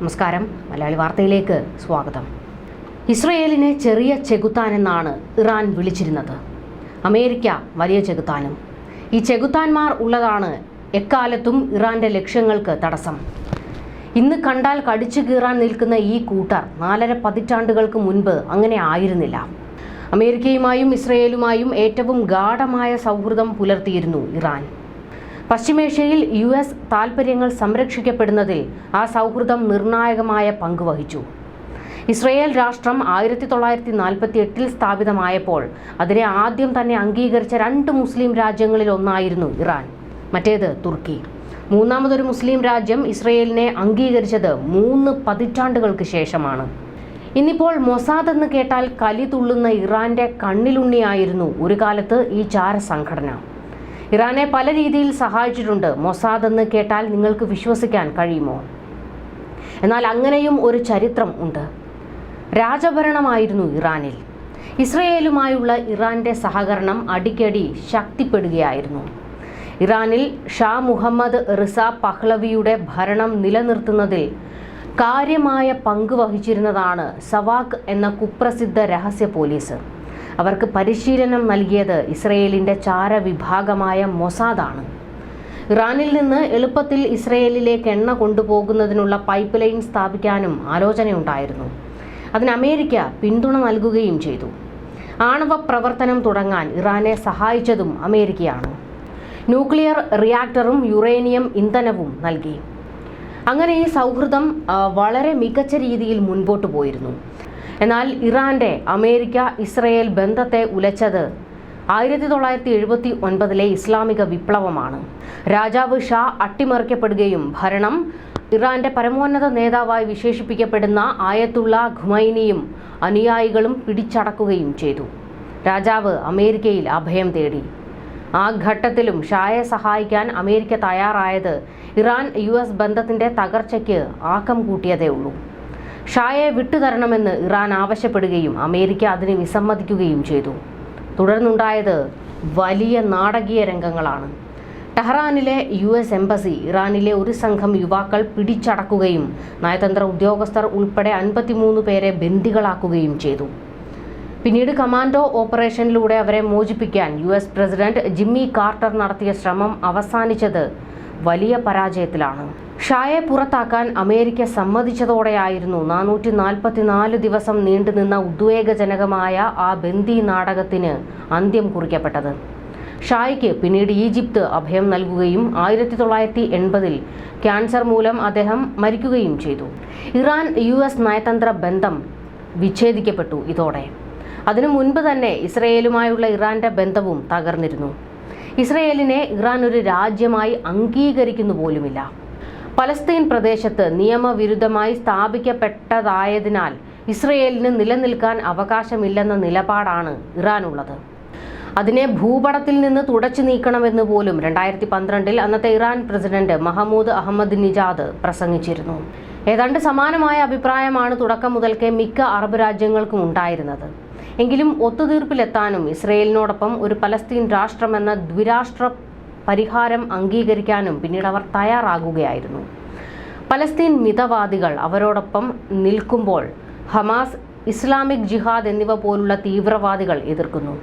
നമസ്കാരം. മലയാളി വാർത്തയിലേക്ക് സ്വാഗതം. ഇസ്രയേലിനെ ചെറിയ ചെകുത്താൻ എന്നാണ് ഇറാൻ വിളിച്ചിരുന്നത്. അമേരിക്ക വലിയ ചെകുത്താനും. ഈ ചെകുത്താന്മാർ ഉള്ളതാണ് എക്കാലത്തും ഇറാന്റെ ലക്ഷ്യങ്ങൾക്ക് തടസ്സം. ഇന്ന് കണ്ടാൽ കടിച്ചു കീറാൻ നിൽക്കുന്ന ഈ കൂട്ടർ നാലര പതിറ്റാണ്ടുകൾക്ക് മുൻപ് അങ്ങനെ ആയിരുന്നില്ല. അമേരിക്കയുമായും ഇസ്രയേലുമായും ഏറ്റവും ഗാഠമായ സൗഹൃദം പുലർത്തിയിരുന്നു ഇറാൻ. പശ്ചിമേഷ്യയിൽ യു എസ് താൽപ്പര്യങ്ങൾ സംരക്ഷിക്കപ്പെടുന്നതിൽ ആ സൗഹൃദം നിർണായകമായ പങ്കുവഹിച്ചു ഇസ്രയേൽ രാഷ്ട്രം ആയിരത്തി തൊള്ളായിരത്തി നാൽപ്പത്തി എട്ടിൽ സ്ഥാപിതമായപ്പോൾ അതിനെ ആദ്യം തന്നെ അംഗീകരിച്ച രണ്ട് മുസ്ലിം രാജ്യങ്ങളിൽ ഒന്നായിരുന്നു ഇറാൻ മറ്റേത് തുർക്കി. മൂന്നാമതൊരു മുസ്ലിം രാജ്യം ഇസ്രയേലിനെ അംഗീകരിച്ചത് മൂന്ന് പതിറ്റാണ്ടുകൾക്ക് ശേഷമാണ്. ഇന്നിപ്പോൾ മൊസാദ് എന്ന് കേട്ടാൽ കലി തുള്ളുന്ന ഇറാന്റെ കണ്ണിലുണ്ണിയായിരുന്നു ഒരു കാലത്ത് ഈ ചാര സംഘടന ഇറാനെ പല രീതിയിൽ സഹായിച്ചിട്ടുണ്ട്. മൊസാദ് എന്ന് കേട്ടാൽ നിങ്ങൾക്ക് വിശ്വസിക്കാൻ കഴിയുമോ? എന്നാൽ അങ്ങനെയും ഒരു ചരിത്രം ഉണ്ട്. രാജഭരണമായിരുന്നു ഇറാനിൽ. ഇസ്രയേലുമായുള്ള ഇറാന്റെ സഹകരണം അടിക്കടി ശക്തിപ്പെടുകയായിരുന്നു. ഇറാനിൽ ഷാ മുഹമ്മദ് റിസ പഹ്ലവിയുടെ ഭരണം നിലനിർത്തുന്നതിൽ കാര്യമായ പങ്ക് വഹിച്ചിരുന്നതാണ് സവാഖ് എന്ന കുപ്രസിദ്ധ രഹസ്യ പോലീസ്. അവർക്ക് പരിശീലനം നൽകിയത് ഇസ്രയേലിന്റെ ചാരവിഭാഗമായ മൊസാദാണ്. ഇറാനിൽ നിന്ന് എളുപ്പത്തിൽ ഇസ്രയേലിലേക്ക് എണ്ണ കൊണ്ടുപോകുന്നതിനുള്ള പൈപ്പ് ലൈൻ സ്ഥാപിക്കാനും ആലോചനയുണ്ടായിരുന്നു. അതിന് അമേരിക്ക പിന്തുണ നൽകുകയും ചെയ്തു. ആണവ പ്രവർത്തനം തുടങ്ങാൻ ഇറാനെ സഹായിച്ചതും അമേരിക്കയാണ്. ന്യൂക്ലിയർ റിയാക്ടറും യുറേനിയം ഇന്ധനവും നൽകി. അങ്ങനെ ഈ സൗഹൃദം വളരെ മികച്ച രീതിയിൽ മുൻപോട്ട് പോയിരുന്നു. എന്നാൽ ഇറാന്റെ അമേരിക്ക ഇസ്രയേൽ ബന്ധത്തെ ഉലച്ചത് ആയിരത്തി തൊള്ളായിരത്തി എഴുപത്തി ഒൻപതിലെ ഇസ്ലാമിക വിപ്ലവമാണ്. രാജാവ് ഷാ അട്ടിമറിക്കപ്പെടുകയും ഭരണം ഇറാന്റെ പരമോന്നത നേതാവായി വിശേഷിപ്പിക്കപ്പെടുന്ന ആയത്തുള്ള ഖുമൈനിയും അനുയായികളും പിടിച്ചടക്കുകയും ചെയ്തു. രാജാവ് അമേരിക്കയിൽ അഭയം തേടി. ആ ഘട്ടത്തിലും ഷായെ സഹായിക്കാൻ അമേരിക്ക തയ്യാറായത് ഇറാൻ യു എസ് ബന്ധത്തിന്റെ തകർച്ചയ്ക്ക് ആക്കം കൂട്ടിയതേ ഉള്ളൂ ഷായെ വിട്ടുതരണമെന്ന് ഇറാൻ ആവശ്യപ്പെടുകയും അമേരിക്ക അതിന് വിസമ്മതിക്കുകയും ചെയ്തു. തുടർന്നുണ്ടായത് വലിയ നാടകീയ രംഗങ്ങളാണ്. ടെഹ്റാനിലെ യു എസ് എംബസി ഇറാനിലെ ഒരു സംഘം യുവാക്കൾ പിടിച്ചടക്കുകയും നയതന്ത്ര ഉദ്യോഗസ്ഥർ ഉൾപ്പെടെ അൻപത്തിമൂന്ന് പേരെ ബന്ദികളാക്കുകയും ചെയ്തു. പിന്നീട് കമാൻഡോ ഓപ്പറേഷനിലൂടെ അവരെ മോചിപ്പിക്കാൻ U S president Jimmy Carter നടത്തിയ ശ്രമം അവസാനിച്ചത് വലിയ പരാജയത്തിലാണ്. ഷായെ പുറത്താക്കാൻ അമേരിക്ക സമ്മതിച്ചതോടെയായിരുന്നു നാനൂറ്റി നാൽപ്പത്തിനാല് ദിവസം നീണ്ടുനിന്ന ഉദ്വേഗജനകമായ ആ ബന്ദി നാടകത്തിന് അന്ത്യം കുറിക്കപ്പെട്ടത്. ഷായ്ക്ക് പിന്നീട് ഈജിപ്ത് അഭയം നൽകുകയും ആയിരത്തി തൊള്ളായിരത്തി എൺപതിൽ ക്യാൻസർ മൂലം അദ്ദേഹം മരിക്കുകയും ചെയ്തു. ഇറാൻ യു എസ് നയതന്ത്ര ബന്ധം വിച്ഛേദിക്കപ്പെട്ടു ഇതോടെ. അതിനു മുൻപ് തന്നെ ഇസ്രയേലുമായുള്ള ഇറാന്റെ ബന്ധവും തകർന്നിരുന്നു. ഇസ്രയേലിനെ ഇറാൻ ഒരു രാജ്യമായി അംഗീകരിക്കുന്നു പോലുമില്ല. പലസ്തീൻ പ്രദേശത്ത് നിയമവിരുദ്ധമായി സ്ഥാപിക്കപ്പെട്ടതായതിനാൽ ഇസ്രയേലിന് നിലനിൽക്കാൻ അവകാശമില്ലെന്ന നിലപാടാണ് ഇറാനുള്ളത്. അതിനെ ഭൂപടത്തിൽ നിന്ന് തുടച്ചു നീക്കണമെന്ന് പോലും രണ്ടായിരത്തി പന്ത്രണ്ടിൽ അന്നത്തെ Iran president Mahmoud Ahmadinejad പ്രസംഗിച്ചിരുന്നു. ഏതാണ്ട് സമാനമായ അഭിപ്രായമാണ് തുടക്കം മുതൽക്കേ മിക്ക അറബ് രാജ്യങ്ങൾക്കും ഉണ്ടായിരുന്നത്. എങ്കിലും ഒത്തുതീർപ്പിലെത്താനും ഇസ്രയേലിനോടൊപ്പം ഒരു പലസ്തീൻ രാഷ്ട്രമെന്ന ദ്വിരാഷ്ട്ര പരിഹാരം അംഗീകരിക്കാനും പിന്നീട് അവർ തയ്യാറാകുകയായിരുന്നു. പലസ്തീൻ മിതവാദികൾ അവരോടൊപ്പം നിൽക്കുമ്പോൾ ഹമാസ് ഇസ്ലാമിക് ജിഹാദ് എന്നിവ പോലുള്ള തീവ്രവാദികൾ എതിർക്കുന്നു.